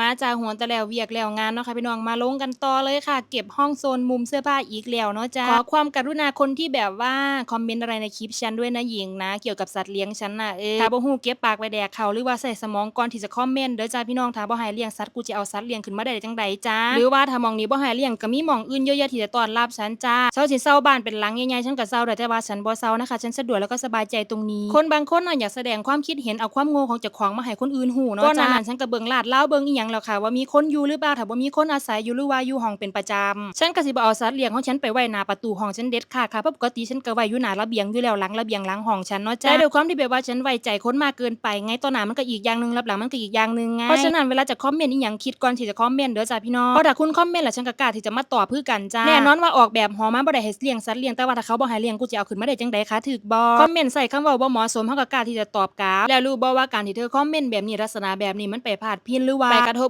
มาจากหัวแต่แล้วเวียกแล้วงานเนาะค่ะพี่น้องมาลงกันต่อเลยค่ะ เก็บห้องโซนมุมเสื้อผ้าอีกแล้วเนาะจ้าขอความกรุณาคนที่แบบว่าคอมเมนต์อะไรในคลิปฉันด้วยนะหญิงนะ เกี่ยวกับสัตว์เลี้ยงฉันน่ะเออถ้าบ่ฮู้เก็บปากไว้แดกเขาหรือว่าใส่สมองก่อนที่จะคอมเมนต์เด้อจ้าพี่น้องถ้าบ่ให้เลี้ยงสัตว์กูจะเอาสัตว์เลี้ยงขึ้นมาได้จังใดจ้าหรือว่าถ้าหมองนี้บ่ให้เลี้ยงก็มีหม่องอื่นเยอะแยะที่จะต้อนรับฉันจ้าเซาสิเซาบ้านเป็นหลังใหญ่ๆฉันก็เซาได้แต่ว่าฉันบ่เซานะคะ ฉันสะดวกแล้วก็สบายใจตรงนี้ คนบางคนน่ะอยากแสดงความคิดเห็นเอาความโง่ของเจ้าของมาให้คนอื่นหูเนาะก่อนหน้านั้นฉันก็เบิ่งลาดเล่าวเบิ่งอีหยังแล้วค่ะว่ามีคนอยู่หรือเปล่าถ้าบ่มีคนอาศัยอยู่หรือว่าอยู่ห้องเป็นประจำฉันก็สิบ่เอาสัตว์เลี้ยงของฉันไปไว้หน้าประตูห้องฉันเด็ดขาดค่ะเพราะปกติฉันก็ไว้อยู่หน้าระเบียงอยู่แล้วหลังระเบียงหลังห้องฉันเนาะจ้ะแต่ด้วยความที่แบบว่าฉันไว้ใจคนมากเกินไปไงตอนหน้ามันก็อีกอย่างหนึงรับหลังมันก็อีกอย่างหนึงไงเพราะฉะนั้นเวลาจะคอมเมนต์อีหยังคิดก่อนที่จะคอมเมนต์เด้อจ้ะพี่น้องเพราะถ้าคุณคอมเมนต์แล้วฉันก็กล้าที่จะมาตอบคือกันจ้าแน่นอนว่าออกแบบหอมาบ่ได้ให้เลี้ยงสัตว์เลี้ยงแต่ว่าถ้าเขาบ่ให้เลี้ยงกูจะเอาขึ้นมาได้จังไดคะถูกบ่คอมเมนต์ใส่คำเว้าบ่เหมาะสมเฮาก็กล้าที่จะตอบกลับแล้วรู้บ่ว่าการที่เธอคอมเมนต์แบบนี้ลักษณะแบบนี้มันไปพาดพิงหรือว่าไปกระ